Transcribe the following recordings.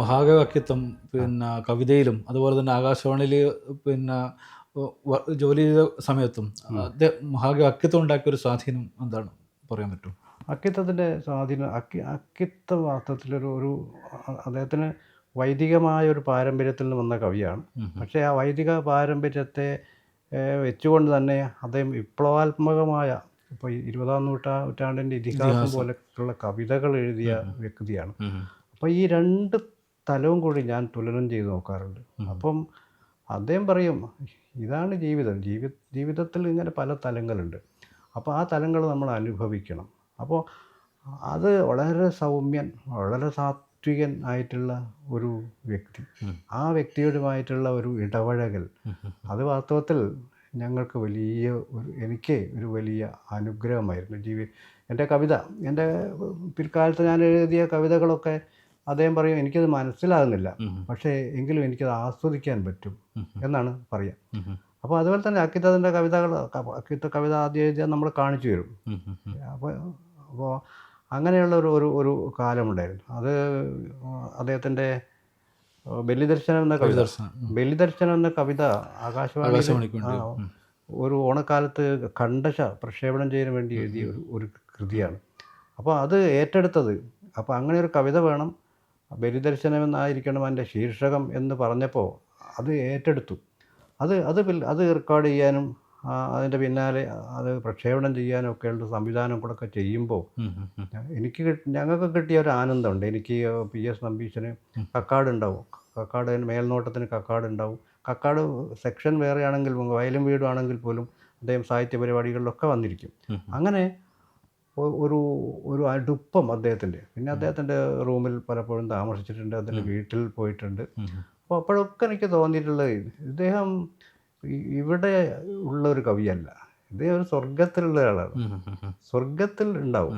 മഹാകവ്യക്തിത്വം പിന്നെ കവിതയിലും അതുപോലെ തന്നെ ആകാശവാണിയിൽ പിന്നെ ജോലി ചെയ്ത സമയത്തും അദ്ദേഹം മഹാകവ്യക്തിത്വം ഉണ്ടാക്കിയ ഒരു സ്വാധീനം എന്താണ് പറയാൻ പറ്റും? അക്കിത്തത്തിന്റെ സ്വാധീനം അക്കി അക്കിത്ത വാസ്തവത്തിലൊരു ഒരു അദ്ദേഹത്തിന് വൈദികമായ ഒരു പാരമ്പര്യത്തിൽ നിന്ന് വന്ന കവിയാണ്. പക്ഷേ ആ വൈദിക പാരമ്പര്യത്തെ വെച്ചുകൊണ്ട് തന്നെ അദ്ദേഹം വിപ്ലവാത്മകമായ ഇപ്പോൾ ഇരുപതാം നൂറ്റാ നൂറ്റാണ്ടിന്റെ ഇതിഹാസം പോലെയുള്ള കവിതകൾ എഴുതിയ വ്യക്തിയാണ്. അപ്പോൾ ഈ രണ്ട് തലവും കൂടി ഞാൻ തുലനം ചെയ്ത് നോക്കാറുണ്ട്. അപ്പം അദ്ദേഹം പറയും ഇതാണ് ജീവിതം. ജീവി ജീവിതത്തിൽ ഇങ്ങനെ പല തലങ്ങളുണ്ട്. അപ്പോൾ ആ തലങ്ങൾ നമ്മൾ അനുഭവിക്കണം. അപ്പോൾ അത് വളരെ സൗമ്യൻ വളരെ സാത്വികൻ ആയിട്ടുള്ള ഒരു വ്യക്തി. ആ വ്യക്തിയുമായിട്ടുള്ള ഒരു ഇടപഴകൽ അത് വാസ്തവത്തിൽ ഞങ്ങൾക്ക് വലിയ ഒരു എനിക്ക് ഒരു വലിയ അനുഗ്രഹമായിരുന്നു. ജീവി എന്റെ കവിത എന്റെ പിൽക്കാലത്ത് ഞാൻ എഴുതിയ കവിതകളൊക്കെ അദ്ദേഹം പറയും എനിക്കത് മനസ്സിലാകുന്നില്ല. പക്ഷേ എങ്കിലും എനിക്കത് ആസ്വദിക്കാൻ പറ്റും. എന്നാണ് പറയുക അപ്പോൾ അതുപോലെ തന്നെ അക്കിത്തതിന്റെ കവിതകൾ അക്കിത്ത കവിത ആദ്യം നമ്മൾ കാണിച്ചു തരും. അപ്പോൾ അപ്പോൾ അങ്ങനെയുള്ള ഒരു ഒരു ഒരു കാലമുണ്ടായിരുന്നു. അത് അദ്ദേഹത്തിന്റെ ബലിദർശനം എന്ന കവിത. ദർശനം ബലിദർശനം എന്ന കവിത ആകാശവാണി. ഒരു ഓണക്കാലത്ത് കണ്ടശ പ്രക്ഷേപണം ചെയ്യാൻ വേണ്ടി എഴുതിയ ഒരു ഒരു കൃതിയാണ്. അപ്പോൾ അത് ഏറ്റെടുത്തത്. അപ്പോൾ അങ്ങനെ ഒരു കവിത വേണം. ബലിദർശനം എന്നായിരിക്കണം എന്റെ ശീർഷകം എന്ന് പറഞ്ഞപ്പോൾ അത് ഏറ്റെടുത്തു. അത് അത് അത് റെക്കോർഡ് ചെയ്യാനും അതിന്റെ പിന്നാലെ അത് പ്രക്ഷേപണം ചെയ്യാനും ഒക്കെയുള്ള സംവിധാനം കൂടെ ഒക്കെ ചെയ്യുമ്പോൾ. എനിക്ക് ഞങ്ങൾക്ക് കിട്ടിയ ഒരു ആനന്ദമുണ്ട്. എനിക്ക് പി എസ് നമ്പീശന് കക്കാട് ഉണ്ടാവും. കക്കാട് മേൽനോട്ടത്തിന് കക്കാട് ഉണ്ടാവും. കക്കാട് സെക്ഷൻ വേറെയാണെങ്കിൽ വയലും വീടും ആണെങ്കിൽ പോലും അദ്ദേഹം സാഹിത്യ പരിപാടികളിലൊക്കെ വന്നിരിക്കും. അങ്ങനെ ഒരു ഒരു അടുപ്പം അദ്ദേഹത്തിന്റെ പിന്നെ അദ്ദേഹത്തിന്റെ റൂമിൽ പലപ്പോഴും താമസിച്ചിട്ടുണ്ട് അദ്ദേഹത്തിന്റെ വീട്ടിൽ പോയിട്ടുണ്ട്. അപ്പോൾ അപ്പോഴൊക്കെ എനിക്ക് തോന്നിയിട്ടുള്ളത് ഇദ്ദേഹം ഇവിടെ ഉള്ള ഒരു കവിയല്ല ഇദ്ദേഹം ഒരു സ്വർഗത്തിലുള്ള ഒരാളാണ്. സ്വർഗത്തിൽ ഉണ്ടാവും.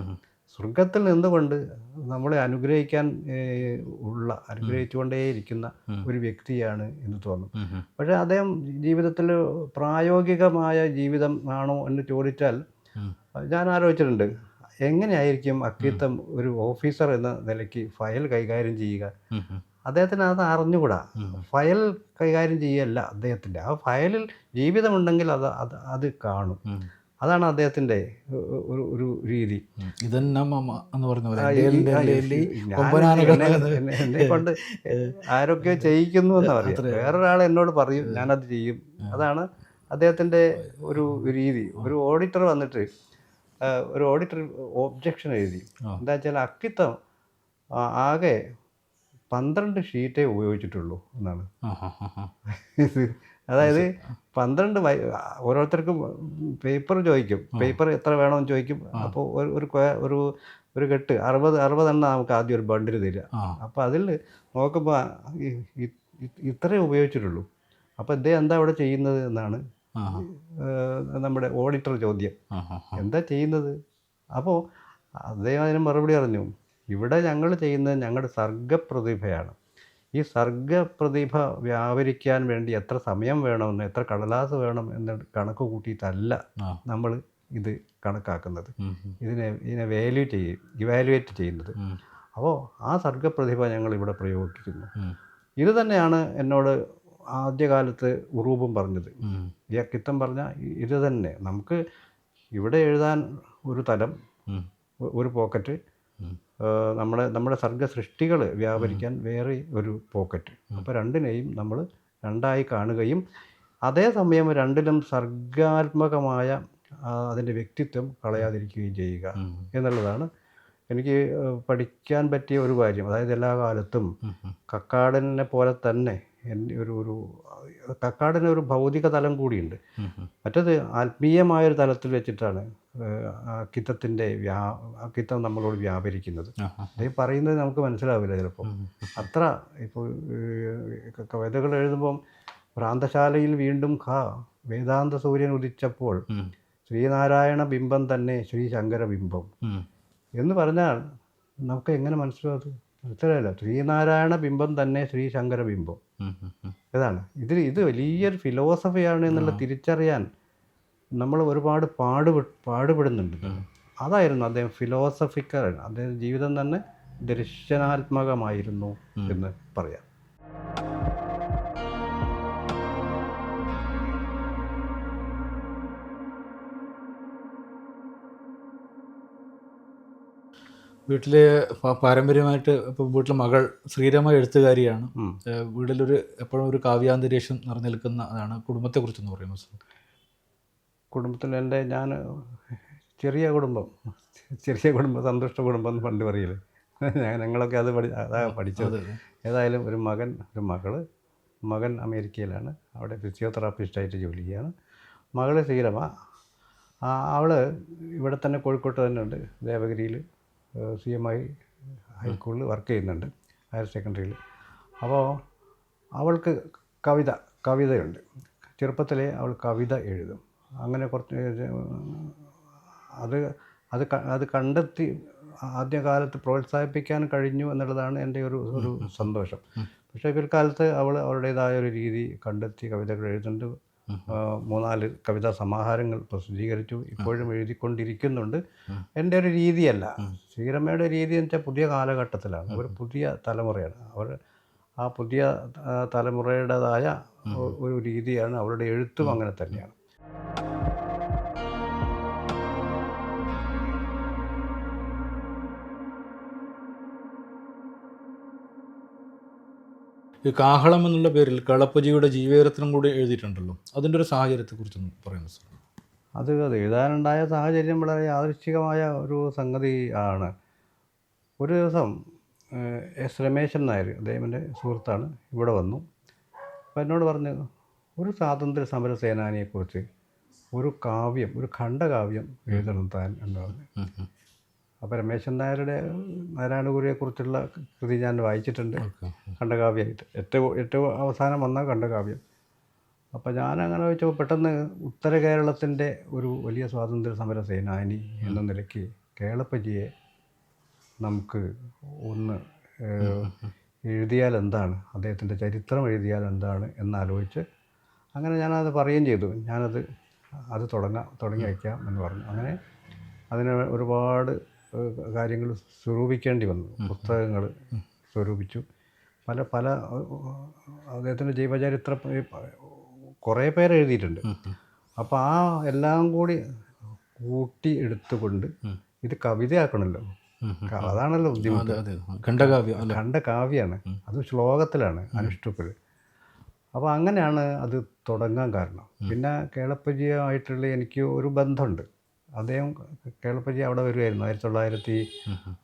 സ്വർഗത്തിൽ നിന്നുകൊണ്ട് നമ്മളെ അനുഗ്രഹിക്കാൻ ഉള്ള അനുഗ്രഹിച്ചുകൊണ്ടേയിരിക്കുന്ന. ഒരു വ്യക്തിയാണ് എന്ന് തോന്നും. പക്ഷേ അദ്ദേഹം ജീവിതത്തിൽ പ്രായോഗികമായ ജീവിതം ആണോ എന്ന് ചോദിച്ചാൽ. ഞാൻ ആലോചിച്ചിട്ടുണ്ട് എങ്ങനെയായിരിക്കും അക്കിത്തം ഒരു ഓഫീസർ എന്ന നിലയ്ക്ക് ഫയൽ കൈകാര്യം ചെയ്യുക. അദ്ദേഹത്തിന് അത് അറിഞ്ഞുകൂടാ. ഫയൽ കൈകാര്യം ചെയ്യല്ല അദ്ദേഹത്തിന്റെ. ആ ഫയലിൽ ജീവിതമുണ്ടെങ്കിൽ അത് അത് അത് കാണും. അതാണ് അദ്ദേഹത്തിന്റെ ഒരു ഒരു രീതി. എന്നെ കൊണ്ട് ആരൊക്കെ ചെയ്യിക്കുന്നു എന്ന് പറയാം വേറൊരാൾ എന്നോട് പറയും ഞാനത് ചെയ്യും. അതാണ് അദ്ദേഹത്തിന്റെ ഒരു രീതി ഒരു ഓഡിറ്റർ വന്നിട്ട് ഒരു ഓഡിറ്റർ ഒബ്ജക്ഷൻ എഴുതി. എന്താ വെച്ചാൽ അക്കിത്തം ആകെ പന്ത്രണ്ട് ഷീറ്റേ ഉപയോഗിച്ചിട്ടുള്ളൂ എന്നാണ്. അതായത് പന്ത്രണ്ട് ഓരോരുത്തർക്കും പേപ്പർ ചോദിക്കും. പേപ്പർ എത്ര വേണമെന്ന് ചോദിക്കും. അപ്പോൾ ഒരു ഒരു ഒരു ഒരു കെട്ട് അറുപത് അറുപതെണ്ണം നമുക്ക് ആദ്യം ഒരു ബണ്ടിൽ തരിക. അപ്പോൾ അതിൽ നോക്കുമ്പോൾ ഇത്രേ ഉപയോഗിച്ചിട്ടുള്ളൂ. അപ്പോൾ ഇദ്ദേഹം എന്താ ഇവിടെ ചെയ്യുന്നത് എന്നാണ് നമ്മുടെ ഓഡിറ്റർ ചോദ്യം. എന്താ ചെയ്യുന്നത്? അപ്പോൾ അദ്ദേഹം അതിന് മറുപടി അറിഞ്ഞു ഇവിടെ ഞങ്ങൾ ചെയ്യുന്നത് ഞങ്ങളുടെ സർഗപ്രതിഭയാണ്. ഈ സർഗപ്രതിഭ വ്യാപരിക്കാൻ വേണ്ടി എത്ര സമയം വേണമെന്ന് എത്ര കടലാസ് വേണം എന്ന് കണക്ക് കൂട്ടിയിട്ടല്ല നമ്മൾ ഇത് കണക്കാക്കുന്നത്. ഇതിനെ ഇതിനെ വാല്യൂ ചെയ്യും ഇവാലുവേറ്റ് ചെയ്യുന്നത്. അപ്പോൾ ആ സർഗപ്രതിഭ ഞങ്ങൾ ഇവിടെ പ്രയോഗിക്കുന്നു. ഇത് തന്നെയാണ് എന്നോട് ആദ്യകാലത്ത് ഉറൂബും പറഞ്ഞത്. അക്കിത്തം പറഞ്ഞ ഇത് തന്നെ. നമുക്ക് ഇവിടെ എഴുതാൻ ഒരു തലം ഒരു പോക്കറ്റ്. നമ്മുടെ നമ്മുടെ സർഗ സൃഷ്ടികൾ വ്യാപരിക്കാൻ വേറെ ഒരു പോക്കറ്റ്. അപ്പോൾ രണ്ടിനെയും നമ്മൾ രണ്ടായി കാണുകയും അതേസമയം രണ്ടിലും സർഗാത്മകമായ അതിന്റെ വ്യക്തിത്വം കളയാതിരിക്കുകയും ചെയ്യുക എന്നുള്ളതാണ് എനിക്ക് പഠിക്കാൻ പറ്റിയ ഒരു കാര്യം. അതായത് എല്ലാ കാലത്തും. കക്കാടനെ പോലെ തന്നെ എന്റെ ഒരു ഒരു കക്കാടിന് ഒരു ഭൗതിക തലം കൂടിയുണ്ട്. മറ്റത് ആത്മീയമായൊരു തലത്തിൽ വെച്ചിട്ടാണ് ഏഹ്, അക്കിത്തത്തിന്റെ വ്യാ അക്കിത്തം നമ്മളോട് വ്യാപരിക്കുന്നത്. അദ്ദേഹം പറയുന്നത് നമുക്ക് മനസ്സിലാവില്ല ചിലപ്പോൾ അത്ര ഇപ്പോൾ കവിതകൾ എഴുതുമ്പം ഭ്രാന്തശാലയിൽ വീണ്ടും ഖ വേദാന്ത സൂര്യൻ ഉദിച്ചപ്പോൾ ശ്രീനാരായണ ബിംബം തന്നെ ശ്രീ ശങ്കര ബിംബം എന്ന് പറഞ്ഞാൽ നമുക്ക് എങ്ങനെ മനസ്സിലാവും മനസ്സിലായില്ല ശ്രീനാരായണ ബിംബം തന്നെ ശ്രീ ശങ്കര ബിംബം. ഇതാണ് ഇതിൽ ഇത് വലിയൊരു ഫിലോസഫിയാണ് എന്നുള്ള തിരിച്ചറിയാൻ നമ്മൾ ഒരുപാട് പാടുപെ പാടുപെടുന്നുണ്ട്. അതായിരുന്നു അദ്ദേഹം ഫിലോസഫിക്കൽ അദ്ദേഹം ജീവിതം തന്നെ ദർശനാത്മകമായിരുന്നു എന്ന് പറയാം. വീട്ടിലെ പ- പാരമ്പര്യമായിട്ട് ഇപ്പോൾ വീട്ടിലെ മകൾ ശ്രീരമ എഴുത്തുകാരിയാണ്. വീട്ടിലൊരു എപ്പോഴും ഒരു കാവ്യാന്തരീക്ഷം നിറഞ്ഞു നിൽക്കുന്ന അതാണ് കുടുംബത്തെക്കുറിച്ചെന്ന് പറയുന്നത് സാർ കുടുംബത്തിൽ എന്റെ ഞാൻ ചെറിയ കുടുംബം. ചെറിയ കുടുംബം സന്തുഷ്ട കുടുംബം എന്ന് പണ്ട് പറയില്ലേ. ഞാൻ- ഞങ്ങളൊക്കെ അത് പഠി അതാ പഠിച്ചത്. ഏതായാലും ഒരു മകൻ ഒരു മകൾ. മകൻ അമേരിക്കയിലാണ്. അവിടെ ഫിസിയോതെറാപ്പിസ്റ്റായിട്ട് ജോലി ചെയ്യാണ് മകൾ ശ്രീരമ. അവൾ ഇവിടെ തന്നെ കോഴിക്കോട്ട് തന്നെ ഉണ്ട്. ദേവഗിരിയിൽ സി എം ഐ ഹൈസ്കൂളിൽ വർക്ക് ചെയ്യുന്നുണ്ട് ഹയർ സെക്കൻഡറിയിൽ. അപ്പോൾ അവൾക്ക് കവിത കവിതയുണ്ട്. ചെറുപ്പത്തിലേ അവൾ കവിത എഴുതും. അങ്ങനെ കുറച്ച് അത് അത് അത് കണ്ടെത്തി ആദ്യകാലത്ത് പ്രോത്സാഹിപ്പിക്കാൻ കഴിഞ്ഞു എന്നുള്ളതാണ് എന്റെ ഒരു ഒരു സന്തോഷം. പക്ഷേ പിൽക്കാലത്ത് അവൾ അവളുടേതായ ഒരു രീതി കണ്ടെത്തി കവിതകൾ എഴുതുന്നുണ്ട്. മൂന്നാൽ കവിതാ സമാഹാരങ്ങൾ പ്രസിദ്ധീകരിച്ചു. ഇപ്പോഴും എഴുതിക്കൊണ്ടിരിക്കുന്നുണ്ട്. എന്റെ ഒരു രീതിയല്ല. ശ്രീരമയുടെ രീതി എന്ന് വെച്ചാൽ പുതിയ കാലഘട്ടത്തിലാണ്. ഒരു പുതിയ തലമുറയാണ്. അവർ ആ പുതിയ തലമുറയുടേതായ ഒരു രീതിയാണ് അവരുടെ എഴുത്തും അങ്ങനെ തന്നെയാണ്. ഈ കാഹളം എന്നുള്ള പേരിൽ കളപ്പജിയുടെ ജീവചരിത്രം കൂടി എഴുതിയിട്ടുണ്ടല്ലോ. അതിന്റെ ഒരു സാഹചര്യത്തെക്കുറിച്ചൊന്ന് പറയുന്നു സാർ? അത് അത്. എഴുതാനുണ്ടായ സാഹചര്യം വളരെ യാദൃശ്ചികമായ ഒരു സംഗതി ആണ്. ഒരു ദിവസം എസ് രമേശൻ നായർ അദ്ദേഹത്തിന്റെ സുഹൃത്താണ് ഇവിടെ വന്നു. അപ്പോൾ എന്നോട് പറഞ്ഞു ഒരു സ്വാതന്ത്ര്യ സമര സേനാനിയെക്കുറിച്ച് ഒരു കാവ്യം ഒരു ഖണ്ഡകാവ്യം എഴുതണം താൻ എന്ന് പറഞ്ഞു. അപ്പോൾ രമേശൻ നായരുടെ നാരായണഗുരുയെക്കുറിച്ചുള്ള കൃതി ഞാൻ വായിച്ചിട്ടുണ്ട്. ഖണ്ഡകാവ്യമായിട്ട് ഏറ്റവും ഏറ്റവും അവസാനം വന്ന ഖണ്ഡകാവ്യം. അപ്പോൾ ഞാൻ അങ്ങനെ വെച്ചപ്പോൾ പെട്ടെന്ന് ഉത്തര കേരളത്തിന്റെ ഒരു വലിയ സ്വാതന്ത്ര്യ സമര സേനാനി എന്ന നിലയ്ക്ക് കേളപ്പജിയെ നമുക്ക് ഒന്ന് എഴുതിയാൽ എന്താണ്? അദ്ദേഹത്തിന്റെ ചരിത്രം എഴുതിയാൽ എന്താണ് എന്നാലോചിച്ച് അങ്ങനെ ഞാനത് പറയുകയും ചെയ്തു. ഞാനത് അത് തുടങ്ങാം തുടങ്ങി വയ്ക്കാം എന്ന് പറഞ്ഞു. അങ്ങനെ അതിന് ഒരുപാട് കാര്യങ്ങൾ സ്വരൂപിക്കേണ്ടി വന്നു. പുസ്തകങ്ങൾ സ്വരൂപിച്ചു. പല പല അദ്ദേഹത്തിന്റെ ജീവചരിത്രം കുറേ പേര് എഴുതിയിട്ടുണ്ട്. അപ്പോൾ ആ എല്ലാം കൂടി കൂട്ടി എടുത്തുകൊണ്ട് ഇത് കവിതയാക്കണമല്ലോ അതാണല്ലോ ബുദ്ധിമുട്ട്. ഖണ്ഡകാവ്യം കണ്ട കാവ്യമാണ് അത് ശ്ലോകത്തിലാണ് അനുഷ്ടുപ്പിൽ അപ്പോൾ അങ്ങനെയാണ് അത് തുടങ്ങാൻ കാരണം. പിന്നെ കേളപ്പജിയുമായിട്ടുള്ള എനിക്ക് ഒരു ബന്ധമുണ്ട്. അദ്ദേഹം കേളപ്പജി അവിടെ വരുമായിരുന്നു ആയിരത്തി തൊള്ളായിരത്തി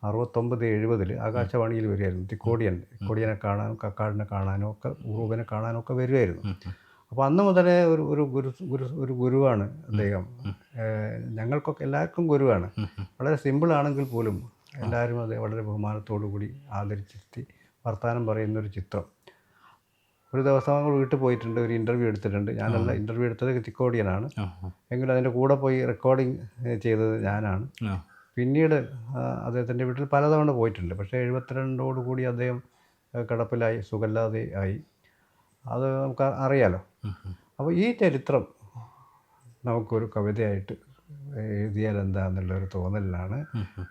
അറുപത്തൊമ്പത് എഴുപതിൽ ആകാശവാണിയിൽ വരുമായിരുന്നു തിക്കോടിയൻ തിക്കോടിയനെ കാണാനും കക്കാടിനെ കാണാനും ഒക്കെ ഉറൂബനെ കാണാനും ഒക്കെ വരുമായിരുന്നു അപ്പോൾ അന്ന് മുതലേ ഒരു ഒരു ഗുരു ഗുരു ഒരു ഗുരുവാണ് അദ്ദേഹം. ഞങ്ങൾക്കൊക്കെ എല്ലാവർക്കും ഗുരുവാണ്. വളരെ സിമ്പിളാണെങ്കിൽ പോലും എല്ലാവരും അത് വളരെ ബഹുമാനത്തോടു കൂടി ആദരിച്ചിരുത്തി വർത്തമാനം പറയുന്നൊരു ചിത്രം. ഒരു ദിവസം ഞങ്ങൾ വീട്ടിൽ പോയിട്ടുണ്ട് ഒരു ഇന്റർവ്യൂ എടുത്തിട്ടുണ്ട്. ഞാനല്ല ഇന്റർവ്യൂ എടുത്തത് തിക്കോടിയനാണ്. ആ, എങ്കിലും അതിന്റെ കൂടെ പോയി റെക്കോർഡിങ് ചെയ്തത് ഞാനാണ്. പിന്നീട് അദ്ദേഹത്തിന്റെ വീട്ടിൽ പലതവണ പോയിട്ടുണ്ട്. പക്ഷേ എഴുപത്തിരണ്ടോടുകൂടി അദ്ദേഹം കിടപ്പിലായി സുഖല്ലാതെ ആയി. അത് നമുക്ക് അറിയാലോ. അപ്പോൾ ഈ ചരിത്രം നമുക്കൊരു കവിതയായിട്ട് എഴുതിയാൽ എന്താണെന്നുള്ളൊരു തോന്നലിലാണ്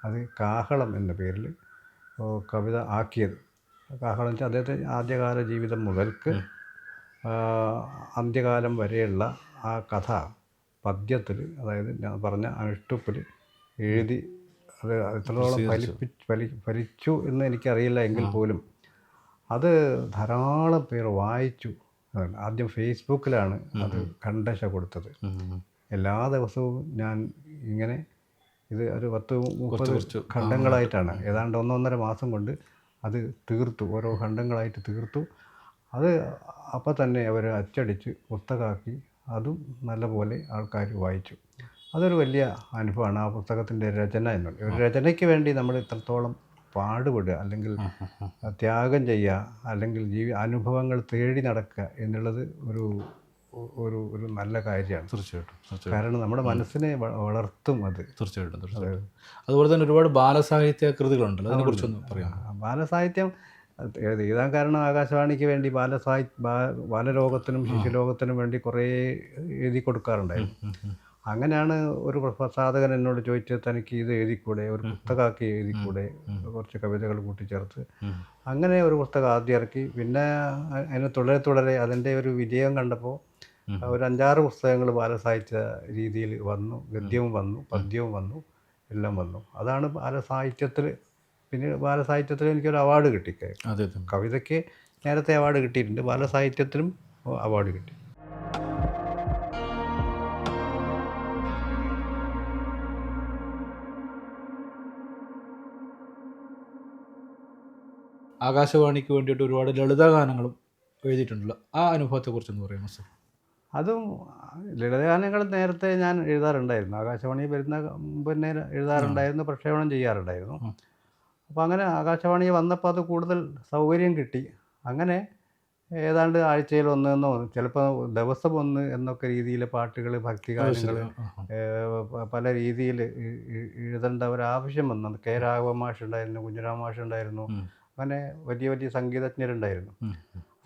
അത് കാഹളം എന്ന പേരിൽ കവിത ആക്കിയത്. കാഹളം വെച്ചാൽ അദ്ദേഹത്തെ ആദ്യകാല ജീവിതം മുതൽക്ക് അന്ത്യകാലം വരെയുള്ള ആ കഥ പദ്യത്തിൽ അതായത് ഞാൻ പറഞ്ഞ അനുഷ്ടുപ്പിൽ എഴുതി അത് എത്രത്തോളം ഫലിപ്പി ഫലി ഫലിച്ചു എന്ന് എനിക്കറിയില്ല എങ്കിൽ പോലും. അത് ധാരാളം പേർ വായിച്ചു. ആദ്യം ഫേസ്ബുക്കിലാണ് അത് കണ്ടശ കൊടുത്തത്. എല്ലാ ദിവസവും ഞാൻ ഇങ്ങനെ ഇത് ഒരു പത്ത് മുപ്പത് ഖണ്ഡങ്ങളായിട്ടാണ്. ഏതാണ്ട് ഒന്നൊന്നര മാസം കൊണ്ട് അത് തീർത്തു ഓരോ ഖണ്ഡങ്ങളായിട്ട് തീർത്തു. അത് അപ്പം തന്നെ അവർ അച്ചടിച്ച് പുസ്തകമാക്കി. അതും നല്ലപോലെ ആൾക്കാർ വായിച്ചു. അതൊരു വലിയ അനുഭവമാണ് ആ പുസ്തകത്തിന്റെ രചന എന്നുള്ളത് ഒരു രചനയ്ക്ക് വേണ്ടി നമ്മൾ ഇത്രത്തോളം പാടുപെടുക അല്ലെങ്കിൽ ത്യാഗം ചെയ്യുക അല്ലെങ്കിൽ ജീവി അനുഭവങ്ങൾ തേടി നടക്കുക എന്നുള്ളത് ഒരു ഒരു ഒരു നല്ല കാര്യമാണ്. തീർച്ചയായിട്ടും കാരണം നമ്മുടെ മനസ്സിനെ വളർത്തും അത്. തീർച്ചയായിട്ടും തീർച്ചയായിട്ടും. അതുപോലെ തന്നെ ഒരുപാട് ബാലസാഹിത്യ കൃതികളുണ്ടല്ലോ അതിനെക്കുറിച്ചൊന്ന് പറയാം ബാലസാഹിത്യം എഴുതാൻ കാരണം ആകാശവാണിക്ക് വേണ്ടി ബാലസാഹി ബാലലോകത്തിനും ശിശുലോകത്തിനും വേണ്ടി കുറേ എഴുതി കൊടുക്കാറുണ്ടായിരുന്നു. അങ്ങനെയാണ് ഒരു പ്രസാധകൻ എന്നോട് ചോദിച്ചത് തനിക്ക് ഇത് എഴുതിക്കൂടെ? ഒരു പുസ്തകമാക്കി എഴുതിക്കൂടെ? കുറച്ച് കവിതകൾ കൂട്ടിച്ചേർത്ത്. അങ്ങനെ ഒരു പുസ്തകം ആദ്യം ഇറക്കി. പിന്നെ അതിനെ തുടരെ തുടരെ അതിന്റെ ഒരു വിജയം കണ്ടപ്പോൾ. ഒരു അഞ്ചാറ് പുസ്തകങ്ങൾ ബാലസാഹിത്യ രീതിയിൽ വന്നു ഗദ്യവും വന്നു പദ്യവും വന്നു എല്ലാം വന്നു. അതാണ് ബാലസാഹിത്യത്തിൽ പിന്നെ ബാലസാഹിത്യത്തിൽ എനിക്കൊരു അവാർഡ് കിട്ടി കവിതയ്ക്ക് നേരത്തെ അവാർഡ് കിട്ടിയിട്ടുണ്ട്. ബാലസാഹിത്യത്തിനും അവാർഡ് കിട്ടി. ആകാശവാണിക്ക് വേണ്ടിയിട്ട് ഒരുപാട് ലളിതഗാനങ്ങളും എഴുതിയിട്ടുണ്ടല്ലോ. ആ അനുഭവത്തെക്കുറിച്ചൊന്ന് പറയാമോ സർ? അതും ലളിതഗാനങ്ങൾ നേരത്തെ ഞാൻ എഴുതാറുണ്ടായിരുന്നു. ആകാശവാണി വരുന്ന പിന്നെ എഴുതാറുണ്ടായിരുന്നു പ്രക്ഷേപണം ചെയ്യാറുണ്ടായിരുന്നു. അപ്പോൾ അങ്ങനെ ആകാശവാണി വന്നപ്പോൾ അത് കൂടുതൽ സൗകര്യം കിട്ടി. അങ്ങനെ ഏതാണ്ട് ആഴ്ചയിൽ ഒന്നെന്നോ ചിലപ്പോൾ ദിവസം ഒന്ന് എന്നൊക്കെ രീതിയിൽ പാട്ടുകൾ ഭക്തിഗാനങ്ങൾ പല രീതിയിൽ എഴുതേണ്ട ഒരു ആവശ്യം വന്നു കെ രാഘവ മാഷുണ്ടായിരുന്നു മാഷ് ഉണ്ടായിരുന്നു അങ്ങനെ വലിയ വലിയ സംഗീതജ്ഞരുണ്ടായിരുന്നു.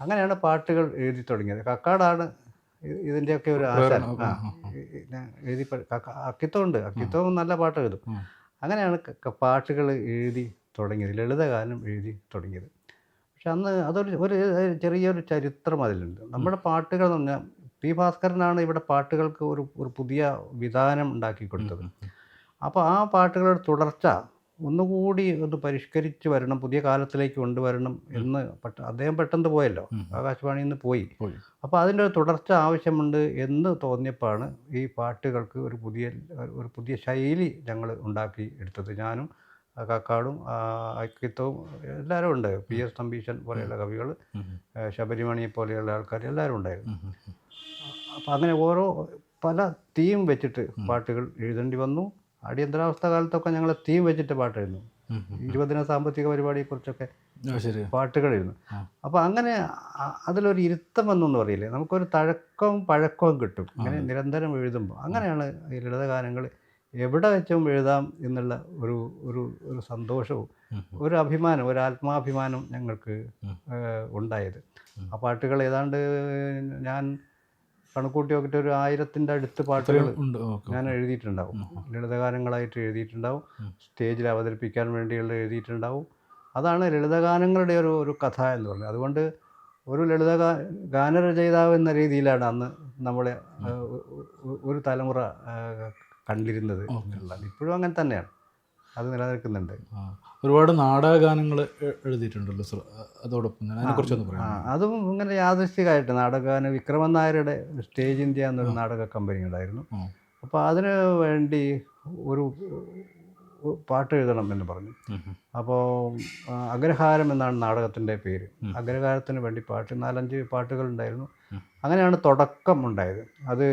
അങ്ങനെയാണ് പാട്ടുകൾ എഴുതി തുടങ്ങിയത്. കക്കാടാണ് ഇതിന്റെയൊക്കെ ഒരു ആശാൻ. എഴുതി അക്കിത്തമുണ്ട്. അക്കിത്തവും നല്ല പാട്ട് എഴുതും അങ്ങനെയാണ് പാട്ടുകൾ എഴുതി തുടങ്ങിയത്. ലളിതഗാനം എഴുതി തുടങ്ങിയത്. പക്ഷെ അന്ന് അതൊരു ഒരു ചെറിയൊരു ചരിത്രം അതിലുണ്ട്. നമ്മുടെ പാട്ടുകൾ എന്ന് പറഞ്ഞാൽ പി ഭാസ്കരനാണ് ഇവിടെ പാട്ടുകൾക്ക് ഒരു ഒരു പുതിയ വിധാനം ഉണ്ടാക്കി കൊടുത്തത്. അപ്പോൾ ആ പാട്ടുകളുടെ തുടർച്ച ഒന്നുകൂടി ഒന്ന് പരിഷ്കരിച്ച് വരണം പുതിയ കാലത്തിലേക്ക് കൊണ്ടുവരണം എന്ന് പെട്ട അദ്ദേഹം പെട്ടെന്ന് പോയല്ലോ. ആകാശവാണിയിൽ നിന്ന് പോയി. അപ്പോൾ അതിന്റെ ഒരു തുടർച്ച ആവശ്യമുണ്ട് എന്ന് തോന്നിയപ്പോഴാണ് ഈ പാട്ടുകൾക്ക് ഒരു പുതിയ ഒരു പുതിയ ശൈലി ഞങ്ങൾ ഉണ്ടാക്കി എടുത്തത്. ഞാനും കക്കാടും ആ എല്ലാവരും ഉണ്ട് പി എസ് തമ്പീശൻ പോലെയുള്ള കവികൾ ശബരിമണിയെ പോലെയുള്ള ആൾക്കാർ എല്ലാവരും ഉണ്ടായിരുന്നു. അപ്പോൾ അങ്ങനെ ഓരോ പല തീം വെച്ചിട്ട് പാട്ടുകൾ എഴുതേണ്ടി വന്നു. അടിയന്തരാവസ്ഥ കാലത്തൊക്കെ ഞങ്ങൾ തീം വെച്ചിട്ട് പാട്ട് എഴുതുന്നു ഉം. ഉം. ഇരുപതിന സാമ്പത്തിക പരിപാടിയെക്കുറിച്ചൊക്കെ കുറിച്ചൊക്കെ പാട്ടുകളായിരുന്നു പാട്ടുകൾ അപ്പോൾ അങ്ങനെ അതിലൊരു ഇരുത്തം എന്നൊന്നും അറിയില്ലേ നമുക്കൊരു തഴക്കവും പഴക്കവും കിട്ടും. അങ്ങനെ നിരന്തരം എഴുതുമ്പോൾ അങ്ങനെയാണ് ഈ ലളിതഗാനങ്ങൾ എവിടെ വെച്ചും എഴുതാം എന്നുള്ള ഒരു ഒരു ഒരു സന്തോഷവും ഒരു അഭിമാനം ഒരു ആത്മാഭിമാനം ഞങ്ങൾക്ക്. ഉണ്ടായത്. ആ പാട്ടുകൾ ഏതാണ്ട് ഞാൻ കണക്കൂട്ടി നോക്കിയിട്ട് ഒരു ആയിരത്തിന്റെ അടുത്ത് പാട്ടുകൾ ഞാൻ എഴുതിയിട്ടുണ്ടാവും. ലളിതഗാനങ്ങളായിട്ട് എഴുതിയിട്ടുണ്ടാവും. സ്റ്റേജിൽ അവതരിപ്പിക്കാൻ വേണ്ടിയുള്ള എഴുതിയിട്ടുണ്ടാവും. അതാണ് ലളിതഗാനങ്ങളുടെ ഒരു ഒരു കഥ എന്ന് പറഞ്ഞത് അതുകൊണ്ട് ഒരു ലളിത ഗാനരചയിതാവ് എന്ന രീതിയിലാണ് അന്ന് നമ്മളെ ഒരു തലമുറ കണ്ടിരുന്നത് ഇപ്പോഴും അങ്ങനെ തന്നെയാണ്. അത് നിലനിൽക്കുന്നുണ്ട്. ഒരുപാട് നാടകഗാനങ്ങൾ എഴുതിയിട്ടുണ്ടല്ലോ സർ. അതോടൊപ്പം തന്നെ. അതിനെക്കുറിച്ചൊന്ന് പറയാം അതും ഇങ്ങനെ യാദൃശ്ചികമായിട്ട് നാടകഗാനം വിക്രമൻ നായരുടെ സ്റ്റേജ് ഇന്ത്യ എന്നൊരു നാടക കമ്പനി ഉണ്ടായിരുന്നു. അപ്പോൾ അതിന് വേണ്ടി ഒരു പാട്ട് എഴുതണം എന്ന് പറഞ്ഞു. അപ്പോൾ അഗ്രഹാരം എന്നാണ് നാടകത്തിന്റെ പേര്. അഗ്രഹാരത്തിന് വേണ്ടി പാട്ട് നാലഞ്ച് പാട്ടുകൾ ഉണ്ടായിരുന്നു. അങ്ങനെയാണ് തുടക്കം ഉണ്ടായത്. അത്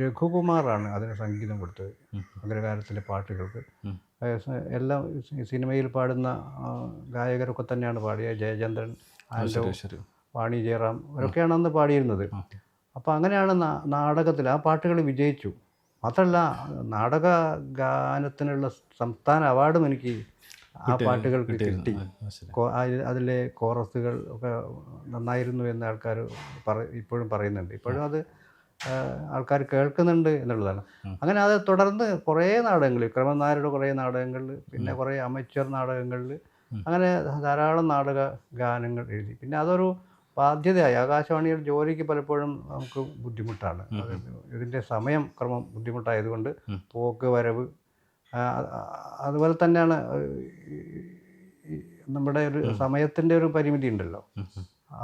രഘുകുമാറാണ് അതിന് സംഗീതം കൊടുത്തത്. അഗ്രഹാരത്തിലെ പാട്ടുകൾക്ക്. എല്ലാം സിനിമയിൽ പാടുന്ന ഗായകരൊക്കെ തന്നെയാണ് പാടിയത് ജയചന്ദ്രൻ ആൻഡോ വാണി ജയറാം ഇവരൊക്കെയാണ് അന്ന് പാടിയിരുന്നത്. അപ്പോൾ അങ്ങനെയാണ് നാടകത്തിൽ ആ പാട്ടുകൾ വിജയിച്ചു. മാത്രമല്ല നാടക ഗാനത്തിനുള്ള സംസ്ഥാന അവാർഡും എനിക്ക് ആ പാട്ടുകൾക്ക് കിട്ടി. അതിലെ കോറസുകൾ ഒക്കെ നന്നായിരുന്നു എന്ന് ആൾക്കാർ പറ ഇപ്പോഴും പറയുന്നുണ്ട്. ഇപ്പോഴും അത് ആൾക്കാർ കേൾക്കുന്നുണ്ട് എന്നുള്ളതാണ്. അങ്ങനെ അത് തുടർന്ന് കുറേ നാടകങ്ങളിൽ ക്രമൻ നായരുടെ കുറേ നാടകങ്ങളിൽ പിന്നെ കുറേ അമച്വർ നാടകങ്ങളിൽ അങ്ങനെ ധാരാളം നാടക ഗാനങ്ങൾ എഴുതി. പിന്നെ അതൊരു ബാധ്യതയായി. ആകാശവാണിയുടെ ജോലിക്ക് പലപ്പോഴും നമുക്ക് ബുദ്ധിമുട്ടാണ്. ഇതിന്റെ സമയം ക്രമം ബുദ്ധിമുട്ടായതുകൊണ്ട്. പോക്ക് വരവ് അതുപോലെ തന്നെയാണ് നമ്മുടെ ഒരു സമയത്തിന്റെ ഒരു പരിമിതി ഉണ്ടല്ലോ.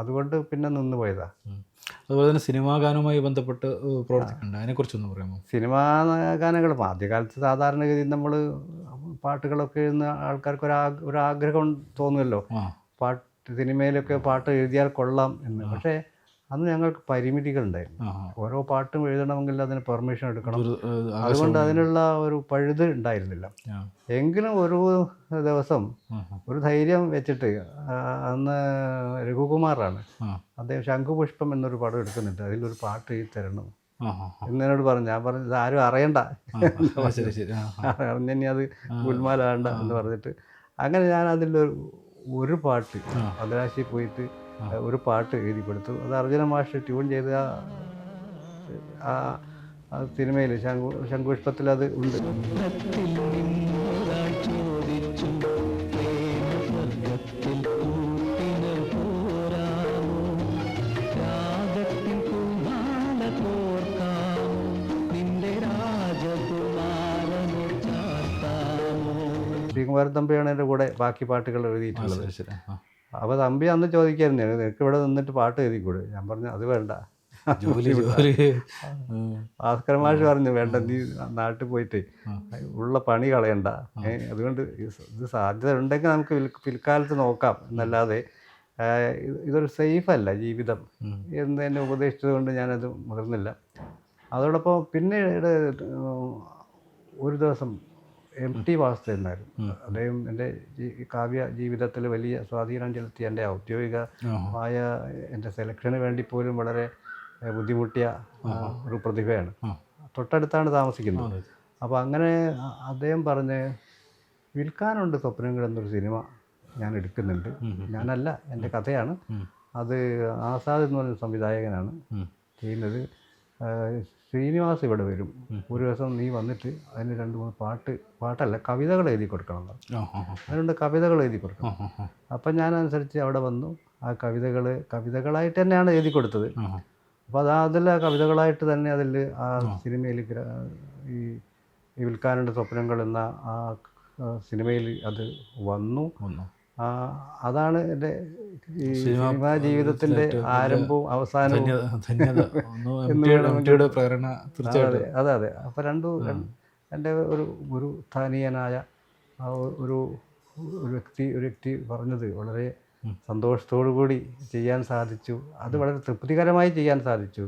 അതുകൊണ്ട് പിന്നെ നിന്ന് പോയതാ. ഉം. അതുപോലെ തന്നെ സിനിമാ ഗാനവുമായി ബന്ധപ്പെട്ട് പ്രവർത്തിക്കുന്നുണ്ട്. അതിനെക്കുറിച്ചൊന്ന് പറയാമോ? സിനിമാ ഗാനങ്ങൾ ആദ്യകാലത്ത് സാധാരണഗതി നമ്മൾ പാട്ടുകളൊക്കെ എഴുതുന്ന ആൾക്കാർക്ക് ഒരു ഒരാഗ്രഹം ആഗ്രഹം തോന്നുമല്ലോ പാട്ട് സിനിമയിലൊക്കെ പാട്ട് എഴുതിയാൽ കൊള്ളാം എന്ന്. പക്ഷേ അന്ന് ഞങ്ങൾക്ക് പരിമിതികളുണ്ടായിരുന്നു. ഓരോ പാട്ടും എഴുതണമെങ്കിൽ അതിന് പെർമിഷൻ എടുക്കണം. അതുകൊണ്ട് അതിനുള്ള ഒരു പഴുത് ഉണ്ടായിരുന്നില്ല. എങ്കിലും ഒരു ദിവസം. ഒരു ധൈര്യം വെച്ചിട്ട് അന്ന് രഘുകുമാറാണ്. അദ്ദേഹം ശംഖുപുഷ്പം എന്നൊരു പടം എടുക്കുന്നുണ്ട്. അതിലൊരു പാട്ട് എഴുതി തരണം. എന്നോട് പറഞ്ഞു ഞാൻ പറഞ്ഞു ഇത് ആരും അറിയണ്ട. ആ, ശരി ശരി. ആ, ആ. അറിഞ്ഞി അത് ഗുൽമാലാണ്ട എന്ന് പറഞ്ഞിട്ട്. അങ്ങനെ ഞാൻ അതിലൊരു ഒരു പാട്ട് മദ്രാശി പോയിട്ട് ഒരു പാട്ട് എഴുതി കൊടുത്തു. അത് അർജുന മാഷ് ട്യൂൺ ചെയ്ത ആ- സിനിമയിൽ ശംഖു ശംഖുഷ്പത്തിൽ അത് ഉണ്ട്. ശ്രീകുമാരൻ തമ്പിയാണ് എന്റെ കൂടെ ബാക്കി പാട്ടുകൾ എഴുതിയിട്ടുള്ളത്. അപ്പോൾ തമ്പി അന്ന് ചോദിക്കായിരുന്നു നിനക്ക് ഇവിടെ നിന്നിട്ട് പാട്ട് എഴുതിക്കൂടെ? ഞാൻ പറഞ്ഞു അത് വേണ്ട. ജോലി ജോലി. ഉം. ഭാസ്കര മാഷ് പറഞ്ഞു വേണ്ട നീ നാട്ടിൽ പോയിട്ട് ഉള്ള പണി കളയണ്ട. അതുകൊണ്ട് ഇത് സാധ്യത ഉണ്ടെങ്കിൽ നമുക്ക് പിൽ- പിൽക്കാലത്ത് നോക്കാം. എന്നല്ലാതെ ഇതൊരു സേഫ് അല്ല ജീവിതം എന്ന് എന്നെ ഉപദേശിച്ചത് കൊണ്ട് ഞാനത് മുതിർന്നില്ല അതോടൊപ്പം പിന്നീട് ഒരു ദിവസം എം ടി വാസുദേവനായിരുന്നു. അദ്ദേഹം എന്റെ കാവ്യ ജീവിതത്തിൽ വലിയ സ്വാധീനം ചെലുത്തിയ എന്റെ ഔദ്യോഗികമായ എന്റെ സെലക്ഷന് വേണ്ടി പോലും വളരെ ബുദ്ധിമുട്ടിയ ഒരു പ്രതിഭയാണ്. തൊട്ടടുത്താണ് താമസിക്കുന്നത്. അപ്പോൾ അങ്ങനെ അദ്ദേഹം പറഞ്ഞ് വിൽക്കാനുണ്ട് സ്വപ്നങ്ങൾ എന്നൊരു സിനിമ ഞാൻ എടുക്കുന്നുണ്ട്. ഞാനല്ല എന്റെ കഥയാണ്. അത് ആസാദ് എന്ന് പറയുന്ന സംവിധായകനാണ്. ചെയ്യുന്നത്. ശ്രീനിവാസ് ഇവിടെ വരും. ഒരു ദിവസം നീ വന്നിട്ട് അതിന് രണ്ട് മൂന്ന് പാട്ട് പാട്ടല്ല കവിതകൾ എഴുതി കൊടുക്കണം അതിനുണ്ട് കവിതകൾ എഴുതി കൊടുക്കണം. അപ്പം ഞാൻ അനുസരിച്ച് അവിടെ വന്നു. ആ കവിതകൾ കവിതകളായിട്ട് തന്നെയാണ് എഴുതി കൊടുത്തത്. അപ്പോൾ അത് അതിൽ ആ കവിതകളായിട്ട് തന്നെ അതിൽ ആ സിനിമയിൽ ഈ വിൽക്കാനുണ്ട് സ്വപ്നങ്ങൾ എന്ന ആ സിനിമയിൽ അത് വന്നു. അതാണ് എന്റെ ഈ സിനിമാ ജീവിതത്തിന്റെ ആരംഭവും അവസാനവും പ്രേരണ അതെ അതെ അതെ. അപ്പോൾ രണ്ടു എന്റെ ഒരു ഒരു സ്ഥാനീയനായ ആ ഒരു ഒരു വ്യക്തി ഒരു വ്യക്തി പറഞ്ഞത് വളരെ സന്തോഷത്തോടു കൂടി ചെയ്യാൻ സാധിച്ചു. അത് വളരെ തൃപ്തികരമായി ചെയ്യാൻ സാധിച്ചു.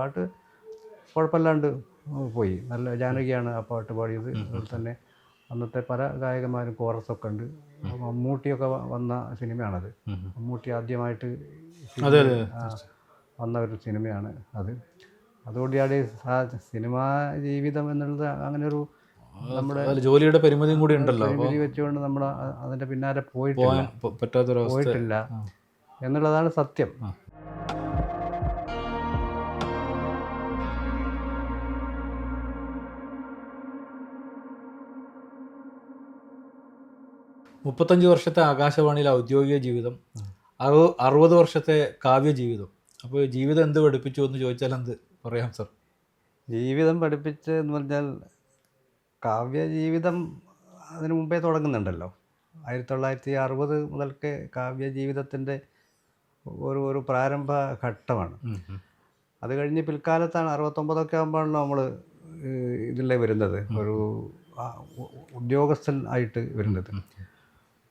പാട്ട് കുഴപ്പമില്ലാണ്ട് പോയി. നല്ല ജാനകിയാണ് ആ പാട്ട് പാടിയത്. അതുപോലെ തന്നെ അന്നത്തെ പല ഗായകന്മാരും കോറസൊക്കെ ഉണ്ട്. മമ്മൂട്ടിയൊക്കെ വന്ന സിനിമയാണത്. മമ്മൂട്ടി ആദ്യമായിട്ട് വന്ന ഒരു സിനിമയാണ് അത്. അതോടെയാണ് സിനിമാ ജീവിതം എന്നുള്ളത് അങ്ങനെ ഒരു നമ്മുടെ ജോലിയുടെ പരിമിതിയും കൂടി ഉണ്ടല്ലോ. പരിമിതി വെച്ചുകൊണ്ട് നമ്മൾ അതിന്റെ പിന്നാലെ പോയിട്ടില്ല. പോയിട്ടില്ല. എന്നുള്ളതാണ് സത്യം. മുപ്പത്തഞ്ച് വർഷത്തെ ആകാശവാണിയിലെ ഔദ്യോഗിക ജീവിതം അറു അറുപത് വർഷത്തെ കാവ്യ ജീവിതം. അപ്പോൾ ജീവിതം എന്ത് പഠിപ്പിച്ചു എന്ന് ചോദിച്ചാൽ എന്ത് പറയാം സർ? ജീവിതം പഠിപ്പിച്ച് എന്ന് പറഞ്ഞാൽ കാവ്യ ജീവിതം അതിനു മുമ്പേ തുടങ്ങുന്നുണ്ടല്ലോ. ആയിരത്തി തൊള്ളായിരത്തി അറുപത് മുതൽക്ക് കാവ്യ ജീവിതത്തിന്റെ ഒരു ഒരു പ്രാരംഭ ഘട്ടമാണ്. അത് കഴിഞ്ഞ് പിൽക്കാലത്താണ് അറുപത്തൊമ്പതൊക്കെ ആകുമ്പോഴാണല്ലോ നമ്മൾ ഇതിലേ വരുന്നത്. ഒരു ഉദ്യോഗസ്ഥൻ ആയിട്ട് വരുന്നത്.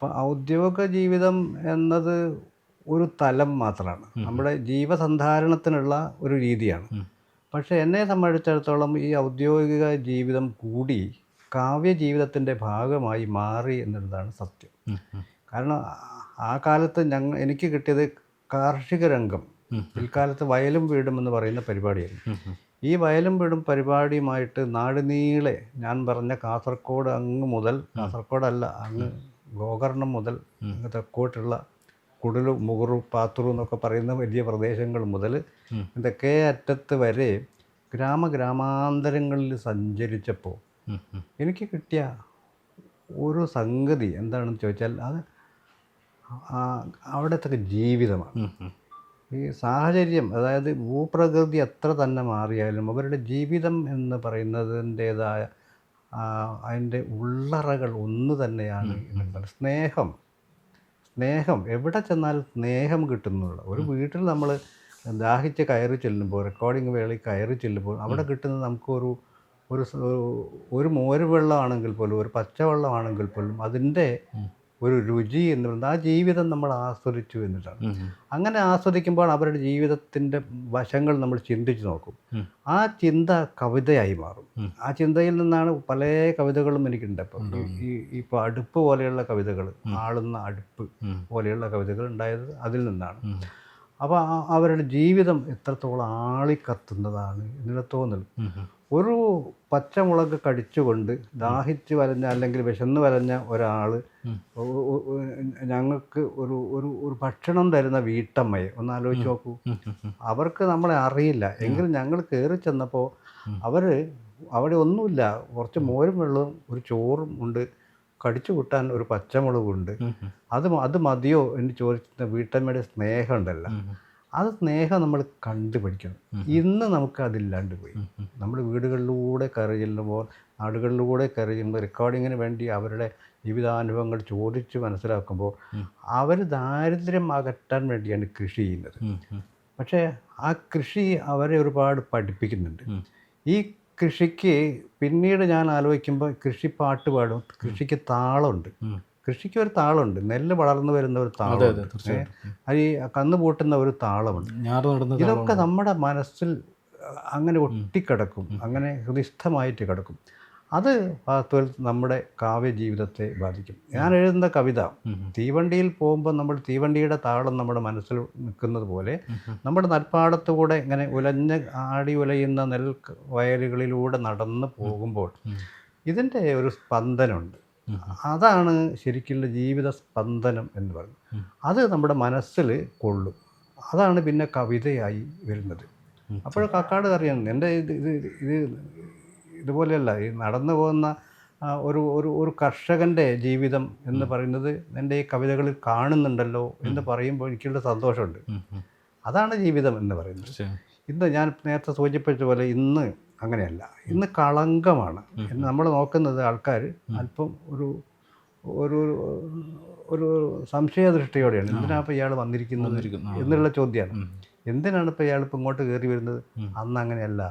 അപ്പം ഔദ്യോഗിക ജീവിതം എന്നത് ഒരു തലം മാത്രമാണ് നമ്മുടെ ജീവസന്ധാരണത്തിനുള്ള ഒരു രീതിയാണ്. പക്ഷേ എന്നെ സംബന്ധിച്ചിടത്തോളം ഈ ഔദ്യോഗിക ജീവിതം കൂടി കാവ്യ ജീവിതത്തിന്റെ ഭാഗമായി മാറി എന്നുള്ളതാണ് സത്യം. കാരണം ആ- ആ കാലത്ത് ഞങ്ങൾ എനിക്ക് കിട്ടിയത് കാർഷിക രംഗം. പിൽക്കാലത്ത് വയലും വീടും എന്ന് പറയുന്ന പരിപാടിയായിരുന്നു. ഈ വയലും വീടും പരിപാടിയുമായിട്ട് നാടുനീളെ ഞാൻ പറഞ്ഞ കാസർഗോഡ് അങ്ങ് മുതൽ കാസർഗോഡല്ല അങ്ങ് ഗോകർണം മുതൽ തെക്കോട്ടുള്ള കുടലു മുകുറു പാത്രവും എന്നൊക്കെ പറയുന്ന വലിയ പ്രദേശങ്ങൾ മുതൽ തെക്കേ അറ്റത്ത് വരെ ഗ്രാമഗ്രാമാന്തരങ്ങളിൽ സഞ്ചരിച്ചപ്പോൾ എനിക്ക് കിട്ടിയ ഒരു സംഗതി എന്താണെന്ന് ചോദിച്ചാൽ അത് അവിടുത്തെ ജീവിതമാണ്. ഈ സാഹചര്യം അതായത് ഭൂപ്രകൃതി എത്ര തന്നെ മാറിയാലും അവരുടെ ജീവിതം എന്ന് പറയുന്നതിന്റേതായ അതിന്റെ ഉള്ളറകൾ ഒന്ന് തന്നെയാണ് സ്നേഹം. സ്നേഹം. എവിടെ ചെന്നാലും സ്നേഹം കിട്ടുന്നുള്ള. ഒരു വീട്ടിൽ നമ്മൾ ദാഹിച്ച് കയറി ചെല്ലുമ്പോൾ റെക്കോർഡിങ് വേളയിൽ കയറി ചെല്ലുമ്പോൾ അവിടെ കിട്ടുന്നത് നമുക്കൊരു ഒരു ഒരു മോര് വെള്ളമാണെങ്കിൽ പോലും ഒരു പച്ചവെള്ളമാണെങ്കിൽ പോലും അതിന്റെ ഒരു രുചി എന്ന് പറയുന്നത് ആ ജീവിതം നമ്മൾ ആസ്വദിച്ചു എന്നിട്ടാണ്. അങ്ങനെ ആസ്വദിക്കുമ്പോൾ അവരുടെ ജീവിതത്തിന്റെ വശങ്ങൾ നമ്മൾ ചിന്തിച്ച് നോക്കും. ആ ചിന്ത കവിതയായി മാറും. ആ ചിന്തയിൽ നിന്നാണ് പല കവിതകളും എനിക്കുണ്ട്. ഇപ്പം ഈ ഇപ്പോൾ അടുപ്പ് പോലെയുള്ള കവിതകൾ ആളുന്ന അടുപ്പ് പോലെയുള്ള കവിതകൾ ഉണ്ടായത് അതിൽ നിന്നാണ്. അപ്പോൾ അവരുടെ ജീവിതം എത്രത്തോളം ആളിക്കത്തുന്നതാണ് എന്നുള്ള തോന്നൽ. ഒരു പച്ചമുളക് കടിച്ചുകൊണ്ട് ദാഹിച്ച് വരഞ്ഞ അല്ലെങ്കിൽ വിശന്ന് വരഞ്ഞ ഒരാൾ. ഞങ്ങൾക്ക് ഒരു ഒരു ഒരു ഭക്ഷണം തരുന്ന വീട്ടമ്മയെ ഒന്ന് ആലോചിച്ച് നോക്കൂ. അവർക്ക് നമ്മളെ അറിയില്ല. എങ്കിലും ഞങ്ങൾ കയറി ചെന്നപ്പോൾ അവർ അവിടെ ഒന്നുമില്ല. കുറച്ച് മോരും വെള്ളവും ഒരു ചോറും ഉണ്ട്. കടിച്ചു കൂട്ടാൻ ഒരു പച്ചമുളകുണ്ട്. അത് അത് മതിയോ എന്ന് ചോദിച്ച വീട്ടമ്മയുടെ സ്നേഹം ഉണ്ടല്ലോ. അത് സ്നേഹം നമ്മൾ കണ്ടുപിടിക്കണം. ഇന്ന് നമുക്ക് അതില്ലാണ്ട് പോയി. നമ്മൾ വീടുകളിലൂടെ കയറി ചെല്ലുമ്പോൾ നാടുകളിലൂടെ കയറി ചെല്ലുമ്പോൾ റെക്കോർഡിങ്ങിന് വേണ്ടി അവരുടെ ജീവിതാനുഭവങ്ങൾ ചോദിച്ച് മനസ്സിലാക്കുമ്പോൾ അവർ ദാരിദ്ര്യം അകറ്റാൻ വേണ്ടിയാണ് കൃഷി ചെയ്യുന്നത്. പക്ഷേ ആ കൃഷി അവരെ ഒരുപാട് പഠിപ്പിക്കുന്നുണ്ട്. ഈ കൃഷിക്ക് പിന്നീട് ഞാൻ ആലോചിക്കുമ്പോൾ കൃഷി പാട്ട് പാടും കൃഷിക്ക് താളമുണ്ട്. കൃഷിക്ക് ഒരു താളമുണ്ട് നെല്ല് വളർന്നു വരുന്ന ഒരു താളം അതെ ഈ കന്ന് പൂട്ടുന്ന ഒരു താളമുണ്ട്. ഇതൊക്കെ നമ്മുടെ മനസ്സിൽ അങ്ങനെ ഒട്ടിക്കിടക്കും. അങ്ങനെ ഹൃദിസ്ഥമായിട്ട് കിടക്കും. അത് വാസ്തവത്തിൽ നമ്മുടെ കാവ്യ ജീവിതത്തെ ബാധിക്കും ഞാൻ എഴുതുന്ന കവിത തീവണ്ടിയിൽ പോകുമ്പോൾ നമ്മൾ തീവണ്ടിയുടെ താളം നമ്മുടെ മനസ്സിൽ നിൽക്കുന്നത് പോലെ നമ്മുടെ നെൽപ്പാടത്തുകൂടെ ഇങ്ങനെ ഉലഞ്ഞ് ആടി ഉലയുന്ന നെൽ വയലുകളിലൂടെ നടന്ന് പോകുമ്പോൾ. ഇതിന്റെ ഒരു സ്പന്ദനമുണ്ട്. അതാണ് ശരിക്കുള്ള ജീവിത സ്പന്ദനം എന്ന് പറയുന്നത്. അത് നമ്മുടെ മനസ്സിൽ കൊള്ളും. അതാണ് പിന്നെ കവിതയായി വരുന്നത്. അപ്പോൾ കക്കാട് അറിയാം എന്റെ ഇത് ഇത് ഇത് ഇതുപോലെയല്ല. ഈ നടന്നു പോകുന്ന ഒരു ഒരു ഒരു കർഷകന്റെ ജീവിതം എന്ന് പറയുന്നത് എന്റെ ഈ കവിതകളിൽ കാണുന്നുണ്ടല്ലോ എന്ന് പറയുമ്പോൾ എനിക്കുള്ള സന്തോഷമുണ്ട്. അതാണ് ജീവിതം എന്ന് പറയുന്നത്. ഇന്ന് ഞാൻ നേരത്തെ സൂചിപ്പിച്ച പോലെ ഇന്ന് അങ്ങനെയല്ല. ഇന്ന് കളങ്കമാണ്. ഇന്ന് നമ്മൾ നോക്കുന്നത് ആൾക്കാർ അല്പം ഒരു ഒരു ഒരു സംശയദൃഷ്ടിയോടെയാണ്. എന്തിനാണ് ഇപ്പോൾ ഇയാൾ വന്നിരിക്കുന്നത് വന്നിരിക്കുന്നു. എന്നുള്ള ചോദ്യമാണ്. എന്തിനാണ് ഇപ്പോൾ ഇയാൾ ഇപ്പോൾ ഇങ്ങോട്ട് കയറി വരുന്നത്? അന്ന് അങ്ങനെയല്ല.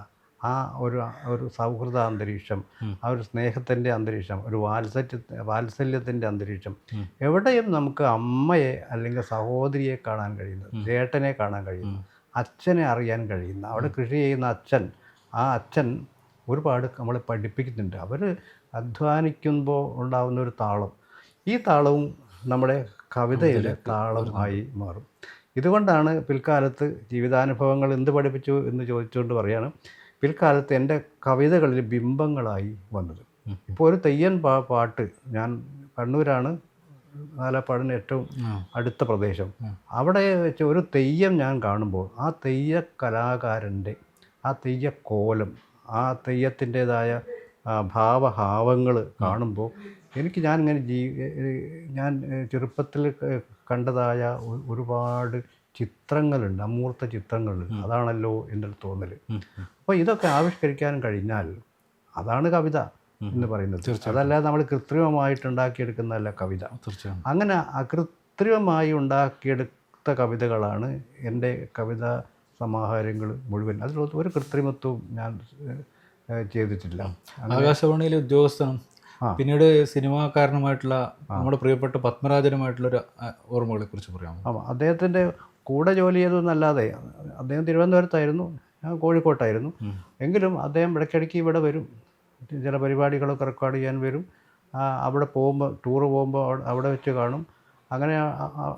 ആ ഒരു ഒരു സൗഹൃദ അന്തരീക്ഷം ആ ഒരു സ്നേഹത്തിന്റെ അന്തരീക്ഷം ഒരു വാത്സല്യ വാത്സല്യത്തിന്റെ അന്തരീക്ഷം എവിടെയും നമുക്ക് അമ്മയെ അല്ലെങ്കിൽ സഹോദരിയെ കാണാൻ കഴിയുന്നത് ചേട്ടനെ കാണാൻ കഴിയുന്നു അച്ഛനെ അറിയാൻ കഴിയുന്ന അവിടെ കൃഷി ചെയ്യുന്ന അച്ഛൻ ആ അച്ഛൻ ഒരുപാട് നമ്മളെ പഠിപ്പിക്കുന്നുണ്ട്. അവർ അധ്വാനിക്കുമ്പോൾ ഉണ്ടാകുന്ന ഒരു താളം. ഈ താളവും നമ്മുടെ കവിതയിലെ താളമായി മാറും. ഇതുകൊണ്ടാണ് പിൽക്കാലത്ത് ജീവിതാനുഭവങ്ങൾ എന്ത് പഠിപ്പിച്ചു എന്ന് ചോദിച്ചുകൊണ്ട് പറയാണ് പിൽക്കാലത്ത് എന്റെ കവിതകളിൽ ബിംബങ്ങളായി വന്നത്. ഇപ്പോൾ ഒരു തെയ്യൻ പാ പാട്ട് ഞാൻ കണ്ണൂരാണ് ആലപ്പാടിന് ഏറ്റവും അടുത്ത പ്രദേശം. അവിടെ വെച്ച് ഒരു തെയ്യം ഞാൻ കാണുമ്പോൾ ആ തെയ്യ കലാകാരന്റെ ആ തെയ്യ കോലം ആ തെയ്യത്തിന്റെതായ ഭാവഭാവങ്ങൾ കാണുമ്പോൾ എനിക്ക് ഞാൻ ഇങ്ങനെ ജീ ഞാൻ ചെറുപ്പത്തിൽ കണ്ടതായ ഒരുപാട് ചിത്രങ്ങളുണ്ട് അമൂർത്ത ചിത്രങ്ങൾ. അതാണല്ലോ എന്റെ തോന്നൽ. അപ്പോൾ ഇതൊക്കെ ആവിഷ്കരിക്കാൻ കഴിഞ്ഞാൽ അതാണ് കവിത. എന്ന് പറയുന്നത്. അതല്ലാതെ നമ്മൾ കൃത്രിമമായിട്ട് ഉണ്ടാക്കിയെടുക്കുന്നതല്ല കവിത. തീർച്ചയായും. അങ്ങനെ അകൃത്രിമമായി ഉണ്ടാക്കിയെടുത്ത കവിതകളാണ് എന്റെ കവിത സമാഹാരങ്ങൾ മുഴുവൻ. അതിൽ ഒരു കൃത്രിമത്വവും ഞാൻ ചെയ്തിട്ടില്ല. ആകാശവാണിയിലെ ഉദ്യോഗസ്ഥനും പിന്നീട് സിനിമാക്കാരനുമായിട്ടുള്ള നമ്മുടെ പ്രിയപ്പെട്ട പത്മരാജനുമായിട്ടുള്ള ഒരു ഓർമ്മകളെ കുറിച്ച് പറയാമോ? ആ അദ്ദേഹത്തിന്റെ കൂടെ ജോലി ചെയ്തതെന്നല്ലാതെ അദ്ദേഹം തിരുവനന്തപുരത്തായിരുന്നു. ഞാൻ കോഴിക്കോട്ടായിരുന്നു. എങ്കിലും അദ്ദേഹം ഇടയ്ക്കിടയ്ക്ക് ഇവിടെ വരും. ചില പരിപാടികളൊക്കെ റെക്കോർഡ് ചെയ്യാൻ വരും. അവിടെ പോകുമ്പോൾ ടൂറ് പോകുമ്പോൾ അവിടെ- വെച്ച് കാണും. അങ്ങനെ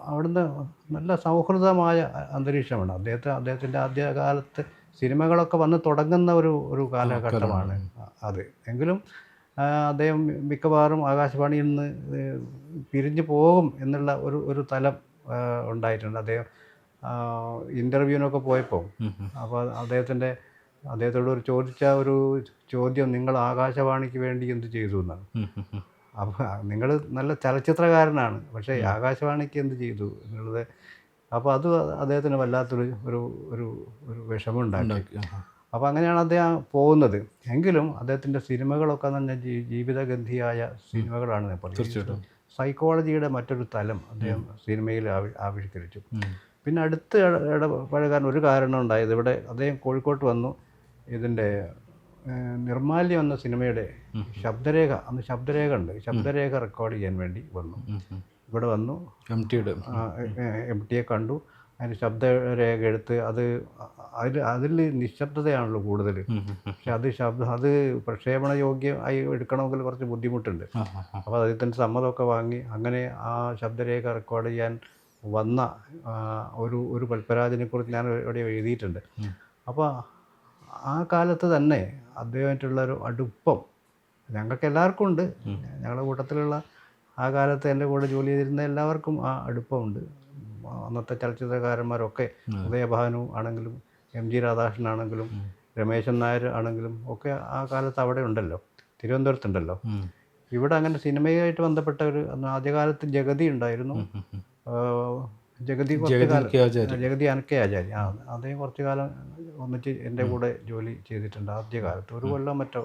അവിടുന്ന് നല്ല സൗഹൃദമായ അന്തരീക്ഷമാണ്. അദ്ദേഹത്തെ അദ്ദേഹത്തിന്റെ ആദ്യകാലത്ത് സിനിമകളൊക്കെ വന്ന് തുടങ്ങുന്ന ഒരു ഒരു കാലഘട്ടമാണ്. അത്. എങ്കിലും അദ്ദേഹം മിക്കവാറും ആകാശവാണിയിൽ നിന്ന് പിരിഞ്ഞു പോകും എന്നുള്ള ഒരു ഒരു തലം ഉണ്ടായിട്ടുണ്ട്. അദ്ദേഹം ഇന്റർവ്യൂവിനൊക്കെ പോയപ്പോൾ. അപ്പോൾ അദ്ദേഹത്തിന്റെ അദ്ദേഹത്തോട് ഒരു ചോദിച്ച ഒരു ചോദ്യം നിങ്ങൾ ആകാശവാണിക്ക് വേണ്ടി എന്ത് ചെയ്തു എന്നാണ്. അപ്പോൾ നിങ്ങൾ നല്ല ചലച്ചിത്രകാരനാണ്. പക്ഷേ ആകാശവാണിക്ക് എന്ത് ചെയ്തു എന്നുള്ളത് അപ്പോൾ അത് അദ്ദേഹത്തിന് വല്ലാത്തൊരു ഒരു ഒരു ഒരു വിഷമമുണ്ടാക്കി. അപ്പോൾ അങ്ങനെയാണ് അദ്ദേഹം പോകുന്നത്. എങ്കിലും അദ്ദേഹത്തിന്റെ സിനിമകളൊക്കെ തന്നെ ജീവിതഗന്ധിയായ സിനിമകളാണ്. തീർച്ചയായിട്ടും. സൈക്കോളജിയുടെ മറ്റൊരു തലം അദ്ദേഹം സിനിമയിൽ ആവി ആവിഷ്കരിച്ചു. പിന്നെ അടുത്ത് ഇട- ഇടപഴകാൻ ഒരു കാരണം ഉണ്ടായത് ഇവിടെ അദ്ദേഹം കോഴിക്കോട്ട് വന്നു. ഇതിന്റെ നിർമാല്യം എന്ന സിനിമയുടെ ശബ്ദരേഖ അന്ന് ശബ്ദരേഖ ഉണ്ട്. ശബ്ദരേഖ റെക്കോർഡ് ചെയ്യാൻ വേണ്ടി വന്നു. ഇവിടെ വന്നു. എം ടിയുടെ എം ടിയെ കണ്ടു. അതിന് ശബ്ദരേഖ എടുത്ത് അത് അതിൽ അതിൽ നിശബ്ദതയാണല്ലോ കൂടുതൽ. പക്ഷെ അത് ശബ്ദം അത് പ്രക്ഷേപണ യോഗ്യമായി എടുക്കണമെങ്കിൽ കുറച്ച് ബുദ്ധിമുട്ടുണ്ട്. അപ്പോൾ അദ്ദേഹത്തിന്റെ സമ്മതമൊക്കെ വാങ്ങി അങ്ങനെ ആ ശബ്ദരേഖ റെക്കോർഡ് ചെയ്യാൻ വന്ന ഒരു ഒരു ഒരു പൽപ്പരാജിനെക്കുറിച്ച് ഞാൻ ഇവിടെ എഴുതിയിട്ടുണ്ട്. അപ്പോൾ ആ കാലത്ത് തന്നെ അദ്ദേഹമായിട്ടുള്ള ഒരു അടുപ്പം ഞങ്ങൾക്ക് എല്ലാവർക്കും ഉണ്ട് ഞങ്ങളുടെ കൂട്ടത്തിലുള്ള ആ കാലത്ത് എന്റെ കൂടെ ജോലി ചെയ്തിരുന്ന എല്ലാവർക്കും ആ അടുപ്പമുണ്ട്. അന്നത്തെ ചലച്ചിത്രകാരന്മാരൊക്കെ ഉദയഭാനു ആണെങ്കിലും എം ജി രാധാകൃഷ്ണൻ ആണെങ്കിലും രമേശൻ നായർ ആണെങ്കിലും ഒക്കെ ആ കാലത്ത് അവിടെ ഉണ്ടല്ലോ തിരുവനന്തപുരത്തുണ്ടല്ലോ. ഇവിടെ അങ്ങനെ സിനിമയുമായിട്ട് ബന്ധപ്പെട്ട ഒരു ആദ്യകാലത്ത് ജഗതി ഉണ്ടായിരുന്നു. ജഗതി ജഗതി അനക്കെ ആചാര്യ ആ അദ്ദേഹം കുറച്ച് കാലം ഒന്നിച്ച് എന്റെ കൂടെ ജോലി ചെയ്തിട്ടുണ്ട് ആദ്യകാലത്ത്. ഒരു കൊല്ലം മറ്റോ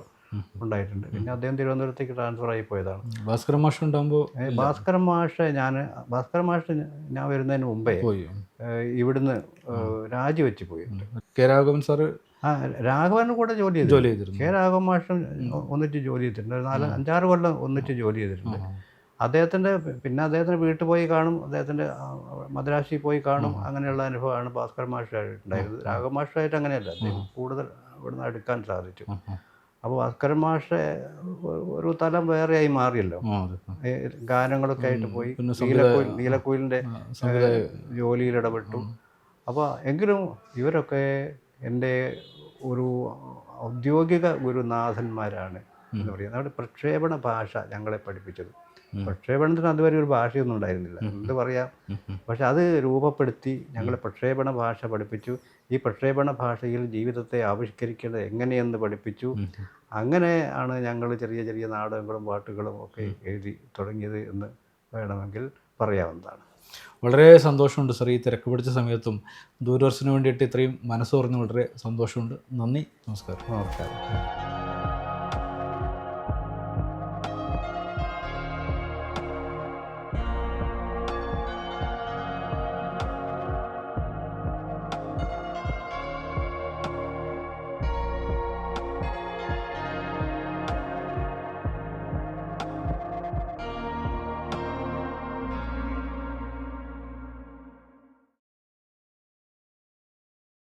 ഉണ്ടായിട്ടുണ്ട്. പിന്നെ അദ്ദേഹം തിരുവനന്തപുരത്തേക്ക് ട്രാൻസ്ഫർ ആയി പോയതാണ്. ഭാസ്കര മാഷ് ഉണ്ടാകുമ്പോൾ ഭാസ്കര മാഷ് ഞാൻ ഭാസ്കര മാഷ് ഞാൻ വരുന്നതിന് മുമ്പേ ഇവിടുന്ന് രാജിവെച്ച് പോയി. കെ രാഘവൻ സാറ് ആ രാഘവന് കൂടെ ജോലി ചെയ്തു ജോലി ചെയ്തിരുന്നു. കെ രാഘവൻ മാഷും ഒന്നിച്ച് ജോലി ചെയ്തിട്ടുണ്ട്. ഒരു നാല് അഞ്ചാറ് കൊല്ലം ഒന്നിച്ച് ജോലി ചെയ്തിട്ടുണ്ട്. അദ്ദേഹത്തിന്റെ പിന്നെ അദ്ദേഹത്തിന്റെ വീട്ടിൽ പോയി കാണും അദ്ദേഹത്തിന്റെ മദ്രാശിയിൽ മദ്രാശി പോയി കാണും അങ്ങനെയുള്ള അനുഭവമാണ് ഭാസ്കർ മാഷായിട്ട് ഉണ്ടായിരുന്നത് രാഘവ മാഷായിട്ട് അങ്ങനെയല്ല കൂടുതൽ ഇവിടുന്ന് എടുക്കാൻ സാധിച്ചു. അപ്പോൾ ഭാസ്കർ മാഷ് ഒരു തലം വേറെയായി മാറിയല്ലോ. ഗാനങ്ങളൊക്കെ ആയിട്ട് പോയി. നീലക്കോയിൽ നീലക്കോയിലിന്റെ ജോലിയിൽ ഇടപെട്ടു. അപ്പോൾ എങ്കിലും ഇവരൊക്കെ എന്റെ ഒരു ഔദ്യോഗിക ഗുരുനാഥന്മാരാണ് എന്ന് പറയുന്നത്. അവിടെ പ്രക്ഷേപണ ഭാഷ ഞങ്ങളെ പഠിപ്പിച്ചത്. പ്രക്ഷേപണത്തിന് അതുവരെ ഒരു ഭാഷയൊന്നും ഉണ്ടായിരുന്നില്ല. എന്ത് പറയാം? പക്ഷെ അത് രൂപപ്പെടുത്തി ഞങ്ങൾ പ്രക്ഷേപണ ഭാഷ പഠിപ്പിച്ചു. ഈ പ്രക്ഷേപണ ഭാഷയിൽ ജീവിതത്തെ ആവിഷ്കരിക്കേണ്ടത് എങ്ങനെയെന്ന് പഠിപ്പിച്ചു. അങ്ങനെ ആണ് ഞങ്ങൾ ചെറിയ ചെറിയ നാടകങ്ങളും പാട്ടുകളും ഒക്കെ എഴുതി തുടങ്ങിയത് എന്ന് വേണമെങ്കിൽ പറയാവുന്നതാണ്. വളരെ സന്തോഷമുണ്ട് സാർ ഈ തിരക്ക് പിടിച്ച സമയത്തും. ദൂരദർശന് വേണ്ടിയിട്ട് ഇത്രയും മനസ്സ് പറഞ്ഞ് വളരെ സന്തോഷമുണ്ട്. നന്ദി. നമസ്കാരം. നമസ്കാരം.